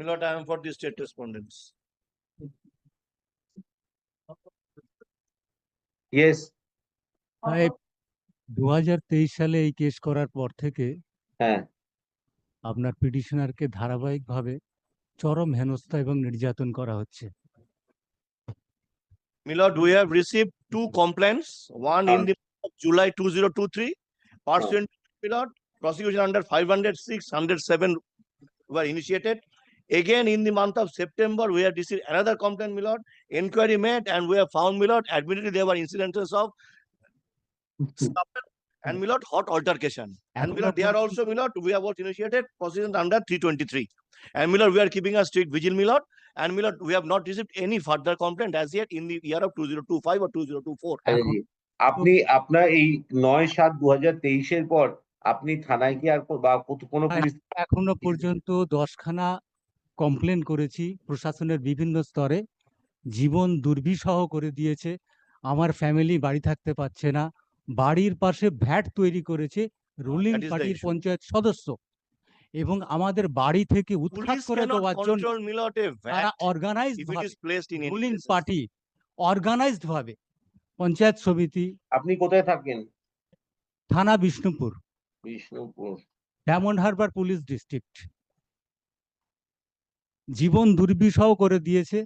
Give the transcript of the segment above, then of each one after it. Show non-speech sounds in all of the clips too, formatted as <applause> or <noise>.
My lord, I am for the state respondents. Yes, দু হাজার তেইশ সালে এই কেস করার পর থেকে হ্যাঁ আপনার পিটিশনারকে ধারাবাহিকভাবে চরম হেনস্থা এবং নির্যাতন করা হচ্ছে My lord, we have received two complaints, one in Uh. the month of July two zero two three. Pursuant, to my lord, prosecution under five hundred six, hundred seven were initiated. Again, in the month of September, we have received another complaint, my lord, inquiry made, and we have found, my lord, admittedly there were incidences of and my lord, hot altercation. And my lord, there পর্যন্ত- also, my lord, we have also initiated prosecution under three twenty-three. And my lord, we are keeping a strict vigil, my lord, and my lord, we have not received any further complaint as yet in the year of two zero two five or two zero two four. আচ্ছা জি। আপনি আপনার এই নয় সাত দু হাজার তেইশের পর আপনি থানায় কি আর বা কোনো হ্যাঁ। পুলিশ এখনও পর্যন্ত দশখানা কমপ্লেন করেছি প্রশাসনের বিভিন্ন স্তরে। জীবন দুর্বিষহ করে দিয়েছে। আমার ফ্যামিলি বাড়ি থাকতে পারছে না। বাড়ির পাশে ভ্যাট তৈরি করেছে রুলিং পার্টির পঞ্চায়েত সদস্য। এবং আমাদের বাড়ি থেকে উৎখাত করে দেওয়ার জন্য তারা রুলিং পার্টি অর্গানাইজড ভাবে পঞ্চায়েত সমিতি আপনি কোথায় থাকেন? থানা Bishnupur. Bishnupur. Diamond Harbour police district জীবন দুর্বিষহ করে দিয়েছে।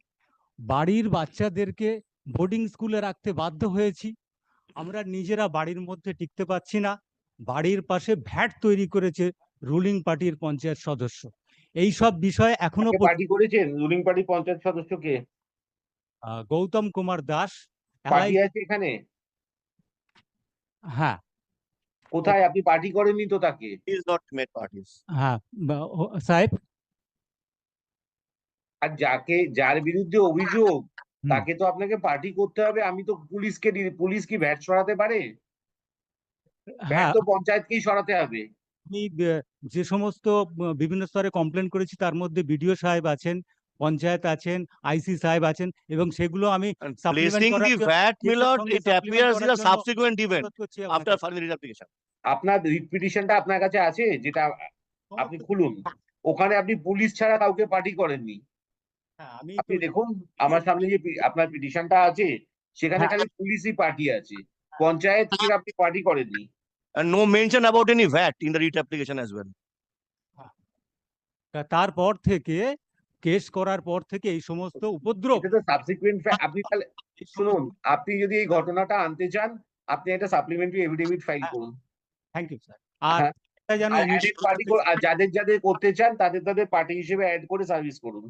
বাড়ির বাচ্চাদেরকে বোর্ডিং স্কুলে রাখতে বাধ্য হয়েছি। আমরা নিজেরা বাড়ির মধ্যে টিকতে পারছি না। বাড়ির পাশে ভ্যাট তৈরি করেছে রুলিং পার্টির পঞ্চায়েত সদস্য। এই সব বিষয়ে এখনও পার্টি করেছেন রুলিং পার্টি পঞ্চায়েত সদস্যকে গৌতম কুমার দাস। পার্টি আছে এখানে? হ্যাঁ। কোথায়? আপনি পার্টি করেননি তো তাকে? Is not made parties. হ্যাঁ সাহেব? আর যাকে যার বিরুদ্ধে অভিযোগ তাকে তো আপনাকে পার্টি করতে হবে। আমি তো পুলিশকে পুলিশ কি ভ্যাট সরাতে পারে? ভ্যাট হ্যাঁ। তো পঞ্চায়েতকেই সরাতে হবে। আমি যে সমস্ত বিভিন্ন স্তরে কমপ্লেন করেছি তার মধ্যে বিডিও সাহেব আছেন পঞ্চায়েত আছেন আইসি সাহেব আছেন এবং সেগুলো আমি. আপনার রিট পিটিশনটা আপনার কাছে আছে? যেটা আপনি খুলুন। ওখানে আপনি পুলিশ ছাড়া কাউকে পার্টি করেননি। আপনি দেখুন আমার সামনে যে আপনার পিটিশনটা আছে সেখানে হ্যাঁ। খালি পুলিশই পার্টি আছে পঞ্চায়েত থেকে আপনি পার্টি করেননি And no mention about any VAT in the writ application as well. তা- তারপর থেকে কেস করার পর থেকে এই সমস্ত উপদ্রব এটা তো সাবসিকুয়েন্ট আপনি <laughs> তাহলে শুনুন আপনি যদি এই ঘটনাটা আনতে চান আপনি একটা সাপ্লিমেন্টারি এফিডেভিট ফাইল হ্যাঁ। করুন থ্যাংক ইউ স্যার হ্যাঁ। আর যাদের যাদের করতে চান তাদের তাদের পার্টি হিসেবে অ্যাড করে সার্ভিস করুন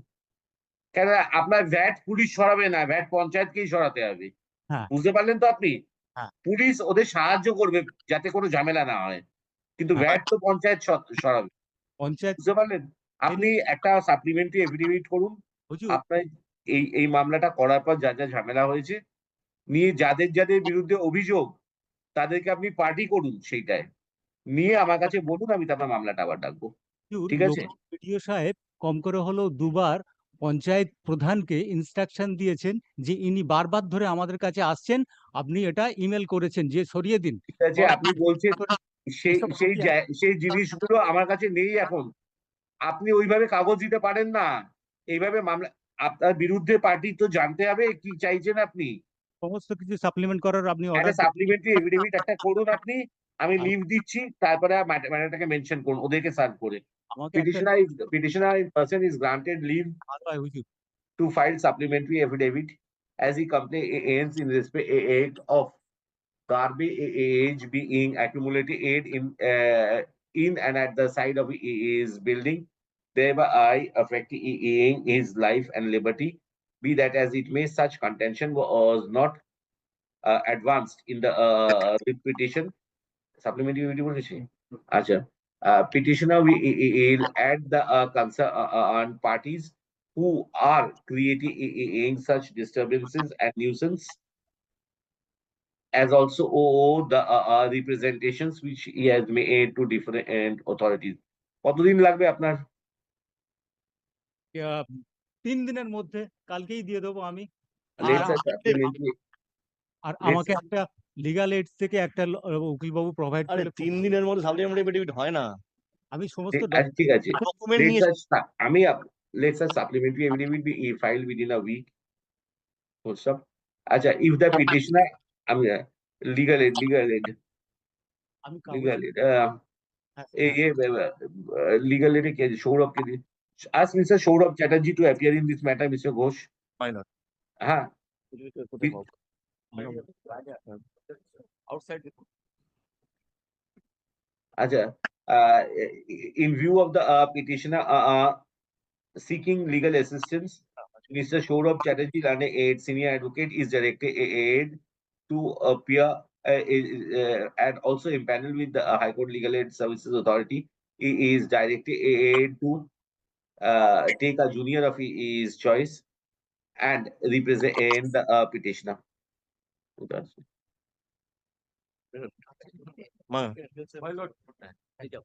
কেন আপনার ভ্যাট পুলিশ সরাবে না ভ্যাট পঞ্চায়েতকেই সরাতে হবে। হ্যাঁ। বুঝতে পারলেন তো আপনি? হ্যাঁ। পুলিশ ওদের সাহায্য করবে যাতে কোনো ঝামেলা না হয়। কিন্তু। ভ্যাট তো পঞ্চায়েত সরাবে। পঞ্চায়েত বুঝতে পারলেন? আপনি একটা সাপ্লিমেন্টারি এফিডেভিট করুন। আপনার এই এই মামলাটা করার পর যা যা ঝামেলা হয়েছে নিয়ে যাদের যাদের বিরুদ্ধে অভিযোগ তাদেরকে আপনি পার্টি করুন সেইটায়। নিয়ে আমার কাছে বলুন আমি তারপর মামলাটা আবার ডাকবো। ঠিক আছে? বিডিও সাহেব কম করে হলেও দুবার পঞ্চায়েত প্রধানকে ইনস্ট্রাকশন দিয়েছেন যে ইনি বারবার ধরে আমাদের কাছে আসছেন আপনি এটা ইমেল করেছেন যে সরিয়ে দিন। আপনি বলছেন সেই সেই সেই জিনিসগুলো আমার কাছে নেই এখন। আপনি ওইভাবে কাগজ দিতে পারেন না। এইভাবে মামলা আপনার বিরুদ্ধে পার্টি তো জানতে হবে কি চাইছেন আপনি? সমস্ত কিছু সাপ্লিমেন্ট করার আপনি সাপ্লিমেন্টারি এফিডেভিট একটা করুন আপনি। আমি আচ্ছা। লিভ দিচ্ছি তারপরে ম্যাটারটাকে মেনশন করুন ওদেরকে সার্ভ করে আমাকে একটা petitioner is petitioner in person is granted leave ভালো হয় হুজুর to file supplementary affidavit as he complain aims in respect a- aid of garbage age being accumulated aid in uh, in and at the side of his building thereby affecting his life and liberty be that as it may such contention was not uh, advanced in the uh, writ petition supplementary video বলেছি? আচ্ছা uh, petitioner will will add the uh, concern uh, uh, on parties who are creating such disturbances and nuisance as also owe the uh, uh, representations which he has made to different authorities. কতদিন লাগবে আপনার আহ, তিন দিনের মধ্যে কালকেই দিয়ে দেবো আমি Let's R say supplementary R let's আমাকে say- একটা লিগাল এইডস থেকে একটা উকিল বাবু প্রোভাইড আরে করলে খুব- তিন দিনের মধ্যে সাপ্লিমেন্টারি এফিডেভিট হয় না আমি সমস্ত আচ্ছা, ঠিক আছে ডকুমেন্ট Let's নিয়ে say sta- আমি up- let a supplementary affidavit be eh, filed within a week. Full stop. Acha, if the petitioner, I mean, uh, legal aid, legal aid, আমি legal aid, uh, ए ये legal aid के Saurabh के लिए. Ask Mr. Saurabh Chatterjee to appear in this matter, Mr. Ghosh. Why Acha, uh, in view of the uh, petitioner uh, uh, seeking legal assistance, Mr. Saurabh Chatterjee, Lane senior advocate, is directed aid to appear uh, uh, and also impaneled with the High Court Legal Aid Services Authority. He is directed aid to take a junior of his choice and represent the petitioner. That's- My.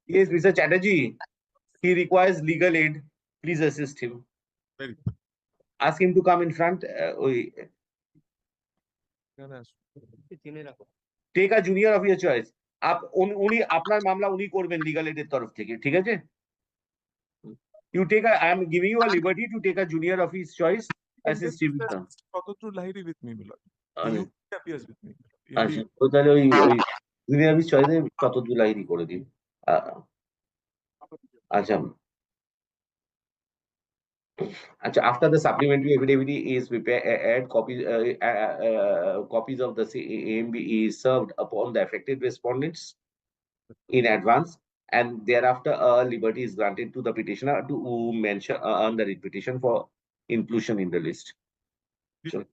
Yes, Mr. Chatterjee, he requires legal aid. Please assist him. Very Ask him to come in front. Uh, ওই- take a junior of your choice. Up উন- উনি আপনার মামলা উনি করবেন legal এডের তরফ থেকে ঠিক আছে you take I am giving you a liberty to take a junior of his choice assist him Kototru Lahiri with me, Milord. আচ্ছা He appears with me. In আচ্ছা the- তো তাহলে ওই ওই জুনিয়র অফ হিজ চয়েসে কত জুলাইরি করে দিন আহ, আচ্ছা আচ্ছা after the supplementary affidavit is prepared add copies uh, uh, uh, copies of the AMB is served upon the affected respondents in advance and thereafter a liberty is granted to the petitioner to mention uh, on the petition for inclusion in the list. Before